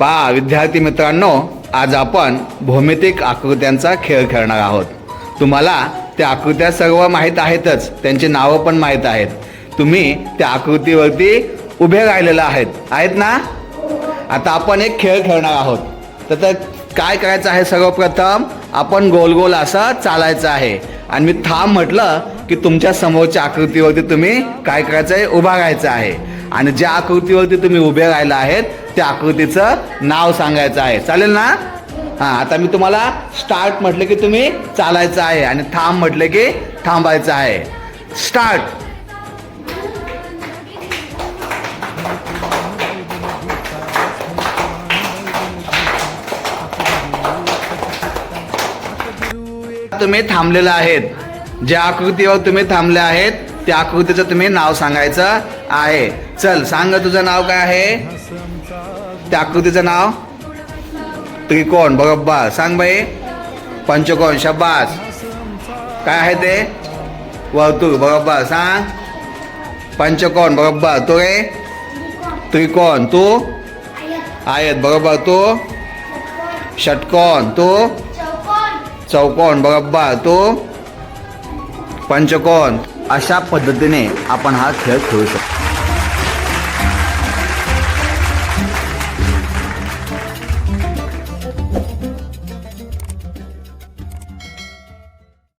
विद्यार्थी मित्रांनो आज आपण भौमितिक आकृत्यांचा खेळ खेळणार आहोत. तुम्हाला त्या आकृत्या सर्व माहीत आहेतच त्यांची नावं पण माहीत आहेत. तुम्ही त्या आकृतीवरती उभे राहिलेलं आहेत. आहेत ना? आता आपण एक खेळ खेळणार आहोत. तर तर काय करायचं आहे सर्वप्रथम? आपण गोल गोल असं चालायचं आहे. आणि मी थांब म्हटलं की तुमच्या समोरच्या आकृतीवरती तुम्ही काय करायचं आहे? उभा राहायचं आहे. आणि ज्या आकृतीवरती तुम्ही उभे राहिला आहेत त्या आकृतीचं नाव सांगायचं आहे. चालेल ना? हां आता मी तुम्हाला स्टार्ट म्हटलं की तुम्ही चालायचं आहे आणि थांब म्हटलं की थांबायचं आहे. स्टार्ट तुम्ही थांबलेला आहेत. ज्या आकृतीवर तुम्ही थांबले आहेत त्या आकृतीचं तुम्ही नाव सांगायचं आहे. चल सांग तुझं नाव काय आहे? त्या आकृतीचं नाव? त्रिकोण बरोबर. सांग बाई. पंचकोण शब्बास काय आहे ते? वर्तुळ बरोबर. सांग. पंचकोण बरोबर. तो रे? त्रिकोण. तू? आयत बरोबर. तू? षटकोण. तू? चौकोन बरोबर. तो? पंचकोन अशा पद्धतीने आपण हा खेळ खेळू शकतो.